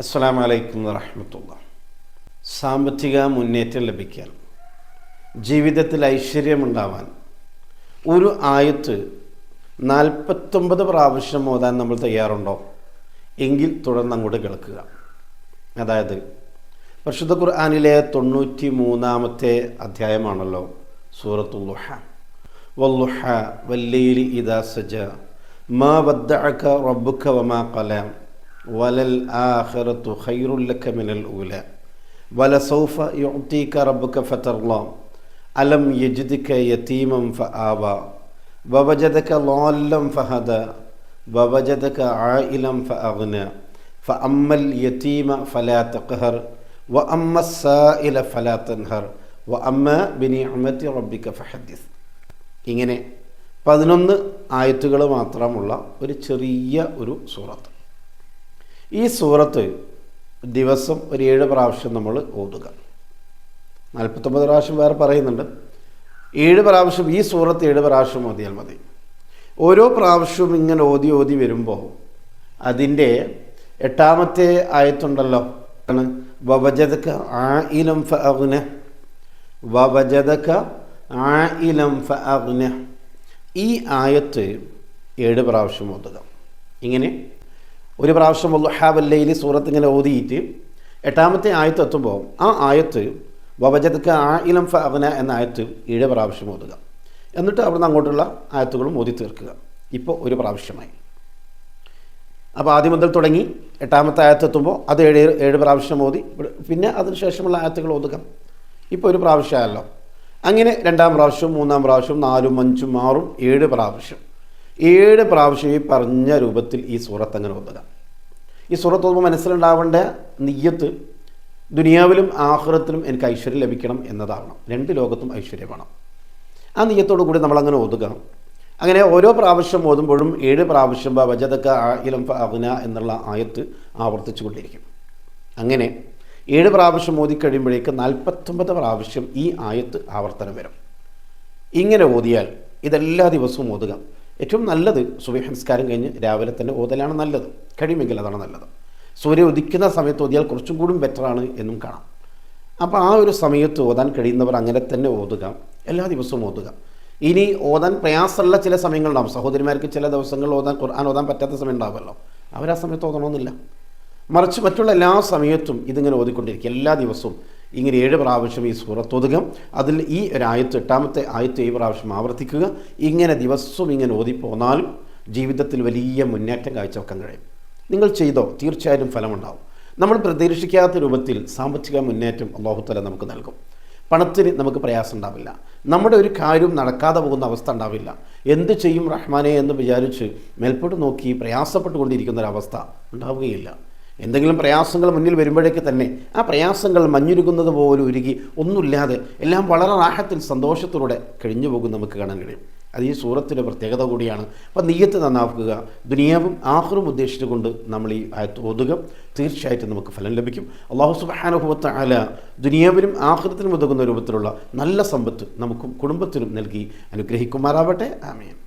അസ്സാം വലൈക്കും വറഹമത്തുള്ള സാമ്പത്തിക മുന്നേറ്റം ലഭിക്കാൻ ജീവിതത്തിൽ ഐശ്വര്യമുണ്ടാവാൻ ഒരു ആയത്ത് നാൽപ്പത്തൊമ്പത് പ്രാവശ്യം ഓതാൻ നമ്മൾ തയ്യാറുണ്ടോ? എങ്കിൽ തുടർന്ന് അങ്ങോട്ട് കേൾക്കുക. അതായത് പരിശുദ്ധ ഖുർആാനിലെ തൊണ്ണൂറ്റി മൂന്നാമത്തെ അധ്യായമാണല്ലോ സൂറത്തുല്ലുഹ വല്ലുഹ വല്ലീലി ഇദാ സജ മാ വദ്ദഅക റബ്ബുക വമാ ഖല. വലൽ ആഹ്റത്തു ഖൈറുല്ലക്ക മിനൽ ഊല. വല സൗഫ യുഅ്തീക റബ്ബുക ഫതർലാ അലം യജിദ്ക യതീമം ആവ വവജദക ലാല്ലം ഫഹദ. വവജദക ആയിലം ഫഅഗ്ന. ഫഅമ്മൽ യതീമ ഫലാ തഖഹർ. വഅമ്മ സായില ഫലാ തൻഹർ. വഅമ്മ ബിനിഅമതി റബ്ബിക ഫഹദിസ്. ഇങ്ങനെ പതിനൊന്ന് ആയത്തുകൾ മാത്രമുള്ള ഒരു ചെറിയ ഒരു സൂറത്ത്. ഈ സൂറത്ത് ദിവസം ഒരു ഏഴ് പ്രാവശ്യം നമ്മൾ ഓതുക. നാൽപ്പത്തൊമ്പത് പ്രാവശ്യം വേറെ പറയുന്നുണ്ട്. ഏഴ് പ്രാവശ്യം ഈ സൂറത്ത് ഏഴ് പ്രാവശ്യം ഓതിയാൽ മതി. ഓരോ പ്രാവശ്യവും ഇങ്ങനെ ഓതി ഓതി വരുമ്പോൾ അതിന്റെ എട്ടാമത്തെ ആയത്തുണ്ടല്ലോ. ആണ് വവജതക്ക ആ ഇലം ഫ അഗ്ന വവജതക്ക ആ ഇലം ഫ അഗ്ന ഈ ആയത്ത് ഏഴ് പ്രാവശ്യം ഓതുക. ഇങ്ങനെ ഒരു പ്രാവശ്യം ഹാബല്ലയിൽ സൂറത്ത് ഇങ്ങനെ ഓതിയിട്ട് എട്ടാമത്തെ ആയത്ത് എത്തുമ്പോൾ ആ ആയത്ത് വവജതക്ക് ആ ഇലം ഫന എന്ന ആയത്ത് ഏഴ് പ്രാവശ്യം ഓതുക. എന്നിട്ട് അവിടുന്ന് അങ്ങോട്ടുള്ള ആയത്തുകളും ഓതി തീർക്കുക. ഇപ്പോൾ ഒരു പ്രാവശ്യമായി. അപ്പോൾ ആദ്യം മുതൽ തുടങ്ങി എട്ടാമത്തെ ആയത്ത് എത്തുമ്പോൾ അത് ഏഴ് ഏഴ് പ്രാവശ്യം ഓതി. പിന്നെ അതിനുശേഷമുള്ള ആയത്തുകൾ ഓതുക. ഇപ്പോൾ ഒരു പ്രാവശ്യമായല്ലോ. അങ്ങനെ രണ്ടാം പ്രാവശ്യം മൂന്നാം പ്രാവശ്യം നാലും അഞ്ചും ആറും ഏഴ് പ്രാവശ്യം. ഏഴ് പ്രാവശ്യം ഈ പറഞ്ഞ രൂപത്തിൽ ഈ സൂറത്ത് അങ്ങനെ ഓതുക. ഈ സൂറത്ത് ഓതുമ്പോൾ മനസ്സിലുണ്ടാവേണ്ട നെയ്യത്ത് ദുനിയാവിലും ആഹ്റത്തിലും എനിക്ക് ഐശ്വര്യം ലഭിക്കണം എന്നതാവണം. രണ്ട് ലോകത്തും ഐശ്വര്യം വേണം ആ നെയ്യത്തോടു കൂടി നമ്മളങ്ങനെ ഓതുക. അങ്ങനെ ഓരോ പ്രാവശ്യം ഓതുമ്പോഴും ഏഴ് പ്രാവശ്യം വജതക്ക ഇലം അഗ്ന എന്നുള്ള ആയത്ത് ആവർത്തിച്ചു കൊണ്ടിരിക്കും. അങ്ങനെ ഏഴ് പ്രാവശ്യം ഓതിക്കഴിയുമ്പോഴേക്ക് നാൽപ്പത്തൊമ്പത് പ്രാവശ്യം ഈ ആയത്ത് ആവർത്തനം വരും. ഇങ്ങനെ ഓതിയാൽ ഇതെല്ലാ ദിവസവും ഓതുക. ഏറ്റവും നല്ലത് സുബഹംസ്കാരം കഴിഞ്ഞ് രാവിലെ തന്നെ ഓതലാണ് നല്ലത്. കഴിയുമെങ്കിൽ അതാണ് നല്ലത്. സൂര്യ ഉദിക്കുന്ന സമയത്ത് ഓതിയാൽ കുറച്ചും കൂടും ബെറ്ററാണ് എന്നും കാണാം. അപ്പോൾ ആ ഒരു സമയത്ത് ഓതാൻ കഴിയുന്നവർ അങ്ങനെ തന്നെ ഓതുക. എല്ലാ ദിവസവും ഓതുക. ഇനി ഓതാൻ പ്രയാസമുള്ള ചില സമയങ്ങളുണ്ടാവും. സഹോദരിമാർക്ക് ചില ദിവസങ്ങളിൽ ഓതാൻ ഖുർആൻ ഓതാൻ പറ്റാത്ത സമയം ഉണ്ടാവുമല്ലോ. അവർ ആ സമയത്ത് ഓതണമെന്നില്ല. മറിച്ച് മറ്റുള്ള എല്ലാ സമയത്തും ഇതിങ്ങനെ ഓതിക്കൊണ്ടിരിക്കുക എല്ലാ ദിവസവും. ഇങ്ങനെ ഏഴ് പ്രാവശ്യം ഈ സൂറത്തൊതുകം അതിൽ ഈ ഒരായത്ത് എട്ടാമത്തെ ആയത്ത് ഏഴ് പ്രാവശ്യം ആവർത്തിക്കുക. ഇങ്ങനെ ദിവസവും ഇങ്ങനെ ഓതിപ്പോന്നാലും ജീവിതത്തിൽ വലിയ മുന്നേറ്റം കാഴ്ചവെക്കാൻ കഴിയും. നിങ്ങൾ ചെയ്തോ? തീർച്ചയായിട്ടും ഫലമുണ്ടാവും. നമ്മൾ പ്രതീക്ഷിക്കാത്ത രൂപത്തിൽ സാമ്പത്തിക മുന്നേറ്റം അള്ളാഹുത്തല നമുക്ക് നൽകും. പണത്തിന് നമുക്ക് പ്രയാസം ഉണ്ടാവില്ല. നമ്മുടെ ഒരു കാര്യവും നടക്കാതെ പോകുന്ന അവസ്ഥ ഉണ്ടാവില്ല. എന്ത് ചെയ്യും റഹ്മാനെ എന്ന് വിചാരിച്ച് മേൽപോട്ട് നോക്കി പ്രയാസപ്പെട്ടുകൊണ്ടിരിക്കുന്ന ഒരവസ്ഥ ഉണ്ടാവുകയില്ല. എന്തെങ്കിലും പ്രയാസങ്ങൾ മുന്നിൽ വരുമ്പോഴേക്ക് തന്നെ ആ പ്രയാസങ്ങൾ മഞ്ഞുരുകുന്നത് പോലെ ഉരുകി ഒന്നുമില്ലാതെ എല്ലാം വളരെ റാഹത്തിൽ സന്തോഷത്തോടെ കഴിഞ്ഞു പോകും നമുക്ക് കാണാൻ കഴിയും. അത് ഈ സൂറത്തിന്റെ പ്രത്യേകത കൂടിയാണ്. അപ്പം നീയത്ത് നന്നാക്കുക. ദുനിയാവും ആഹ്റും ഉദ്ദേശിച്ചുകൊണ്ട് നമ്മൾ ഈ ആയത്ത് തീർച്ചയായിട്ടും നമുക്ക് ഫലം ലഭിക്കും. അള്ളാഹു സുബാനുഭവത്ത അല ദുനിയാവിനും ആഹ്റത്തിനും ഉതകുന്ന രൂപത്തിലുള്ള നല്ല സമ്പത്ത് നമുക്കും കുടുംബത്തിനും നൽകി അനുഗ്രഹിക്കുമാറാവട്ടെ. ആമീൻ.